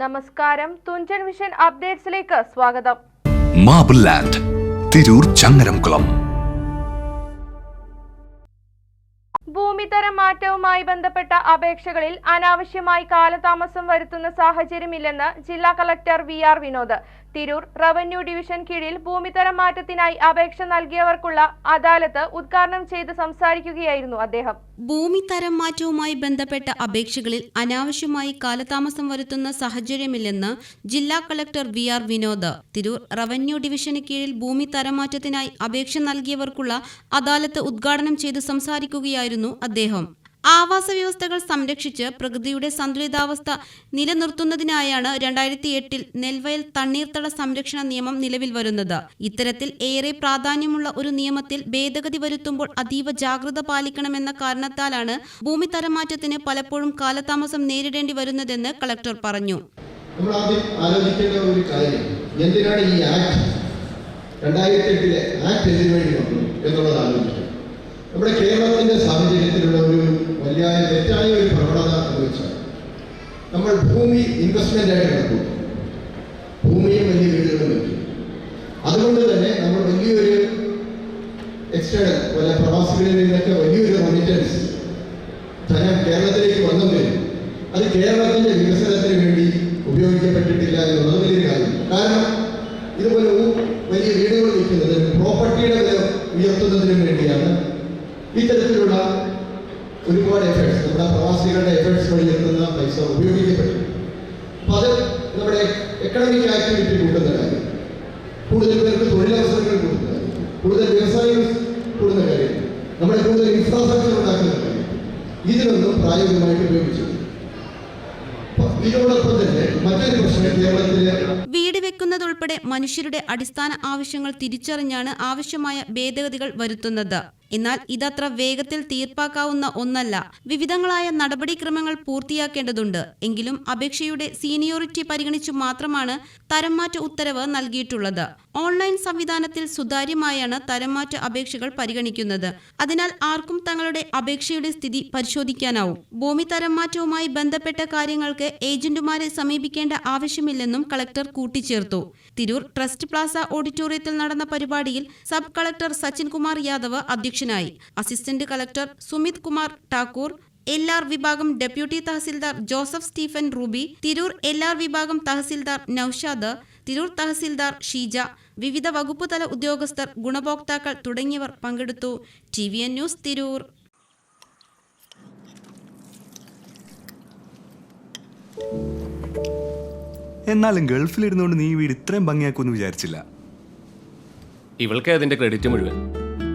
നമസ്കാരം. തുഞ്ചൻ മിഷൻ അപ്ഡേറ്റ്സിലേക്ക് സ്വാഗതം. Marble land Tirur Changaramkulam. ഭൂമിതരം മാറ്റവുമായി ബന്ധപ്പെട്ട അപേക്ഷകളിൽ അനാവശ്യമായി കാലതാമസം വരുത്തുന്ന സാഹചര്യമില്ലെന്ന് ജില്ലാ collector V R Vinod. Tirur revenue division കീഴിൽ ഭൂമിതരം മാറ്റത്തിനായി അപേക്ഷ നൽകിയവർക്കുള്ള അദാലത്ത് ഉദ്ഘാടനം ചെയ്ത് സംസാരിക്കുകയായിരുന്നു അദ്ദേഹം. ഭൂമി തരം മാറ്റവുമായി ബന്ധപ്പെട്ട അപേക്ഷകളിൽ അനാവശ്യമായി കാലതാമസം വരുത്തുന്ന സാഹചര്യമില്ലെന്ന് ജില്ലാ collector V R Vinod. Tirur revenue ഡിവിഷന് കീഴിൽ ഭൂമി തരമാറ്റത്തിനായി അപേക്ഷ നൽകിയവർക്കുള്ള അദാലത്ത് ഉദ്ഘാടനം ചെയ്ത് സംസാരിക്കുകയായിരുന്നു അദ്ദേഹം. ആവാസ വ്യവസ്ഥകൾ സംരക്ഷിച്ച് പ്രകൃതിയുടെ സന്തുലിതാവസ്ഥ നിലനിർത്തുന്നതിനായാണ് രണ്ടായിരത്തി എട്ടിൽ നെൽവയൽ തണ്ണീർത്തട സംരക്ഷണ നിയമം നിലവിൽ വരുന്നത്. ഇത്തരത്തിൽ ഏറെ പ്രാധാന്യമുള്ള ഒരു നിയമത്തിൽ ഭേദഗതി വരുത്തുമ്പോൾ അതീവ ജാഗ്രത പാലിക്കണമെന്ന കാരണത്താലാണ് ഭൂമി തരമാറ്റത്തിന് പലപ്പോഴും കാലതാമസം നേരിടേണ്ടി വരുന്നതെന്ന് കളക്ടർ പറഞ്ഞു. നമ്മൾ ആദ്യം ഒരു കാര്യം എന്തിനാണ് ഈ ആക്ട് ആക്ട് നമ്മുടെ വലിയ തെറ്റായ ഒരു പ്രവണത എന്ന് വെച്ചാൽ നമ്മൾ ഭൂമി ഇൻവെസ്റ്റ്മെന്റ് ആയിട്ട് നടക്കും. ഭൂമിയും വലിയ വീടുകളും വയ്ക്കും അതുകൊണ്ട് തന്നെ നമ്മൾ വലിയൊരു എക്സ്റ്റേണൽ പല പ്രവാസികളിൽ നിന്നൊക്കെ വലിയൊരു റെമിറ്റൻസ് ധനം കേരളത്തിലേക്ക് വന്നു വരും അത് കേരളത്തിന്റെ വികസനത്തിന് വേണ്ടി ഉപയോഗിക്കപ്പെട്ടിട്ടില്ല എന്നുള്ളത് വലിയൊരു കാര്യം. കാരണം ഇതുപോലെ വലിയ വീടുകൾ വയ്ക്കുന്നത് പ്രോപ്പർട്ടിയുടെ വില ഉയർത്തുന്നതിനും വേണ്ടിയാണ് ഇത്തരത്തിലുള്ള ഒരുപാട് എഫേർട്സ് നമ്മുടെ പ്രവാസികളുടെ എഫേർട്സ് വഴി എത്തുന്ന പൈസ ഉപയോഗിക്കപ്പെടും. അപ്പൊ അത് നമ്മുടെ എക്കണമിക് ആക്ടിവിറ്റി കൂട്ടുന്ന കാര്യം കൂടുതൽ പേർക്ക് തൊഴിലവസരങ്ങൾ കൂടുന്ന കാര്യം കൂടുതൽ വ്യവസായം കൂടുന്ന കാര്യം. നമ്മുടെ കൂടുതൽ ഇൻഫ്രാസ്ട്രക്ചർ ഉണ്ടാക്കുന്ന കാര്യം. ഇതിനൊന്നും പ്രായോഗികമായിട്ട് ഉപയോഗിച്ചു. ഇതിനോടൊപ്പം തന്നെ മറ്റൊരു വീട് വെക്കുന്നതുൾപ്പെടെ മനുഷ്യരുടെ അടിസ്ഥാന ആവശ്യങ്ങൾ തിരിച്ചറിഞ്ഞാണ് ആവശ്യമായ ഭേദഗതികൾ വരുത്തുന്നത്. എന്നാൽ ഇതത്ര വേഗത്തിൽ തീർപ്പാക്കാവുന്ന ഒന്നല്ല. വിവിധങ്ങളായ നടപടിക്രമങ്ങൾ പൂർത്തിയാക്കേണ്ടതുണ്ട്. എങ്കിലും അപേക്ഷയുടെ സീനിയോറിറ്റി പരിഗണിച്ചു മാത്രമാണ് തരംമാറ്റ ഉത്തരവ് നൽകിയിട്ടുള്ളത്. ഓൺലൈൻ സംവിധാനത്തിൽ സുതാര്യമായാണ് തരംമാറ്റ അപേക്ഷകൾ പരിഗണിക്കുന്നത്. അതിനാൽ ആർക്കും തങ്ങളുടെ അപേക്ഷയുടെ സ്ഥിതി പരിശോധിക്കാനാവും. ഭൂമി തരംമാറ്റവുമായി ബന്ധപ്പെട്ട കാര്യങ്ങൾക്ക് ഏജന്റുമാരെ സമീപിക്കേണ്ട ആവശ്യമില്ലെന്നും കളക്ടർ കൂട്ടിച്ചേർത്തു. തിരൂർ ട്രസ്റ്റ് പ്ലാസ ഓഡിറ്റോറിയത്തിൽ നടന്ന പരിപാടിയിൽ സബ് കളക്ടർ സച്ചിൻ കുമാർ യാദവ് അധ്യക്ഷനായി assistant collector Sumit Kumar Thakur L R വിഭാഗം deputy tahsildar Joseph Stephen Ruby Tirur L R വിഭാഗം തഹസിൽദാർ നൌഷാദ് തിരൂർ തഹസിൽദാർ ഷീജ വിവിധ വകുപ്പ് തല ഉദ്യോഗസ്ഥർ ഗുണഭോക്താക്കൾ തുടങ്ങിയവർ പങ്കെടുത്തു. T V N news Tirur. എന്നാലും ഗൾഫിലിരുന്നുകൊണ്ട് നീ വീട് ഇത്രയും ഭംഗിയാക്കുമെന്ന് വിചാരിച്ചില്ല. ഇവൾക്ക് അതിന്റെ ക്രെഡിറ്റ് മുഴുവൻ.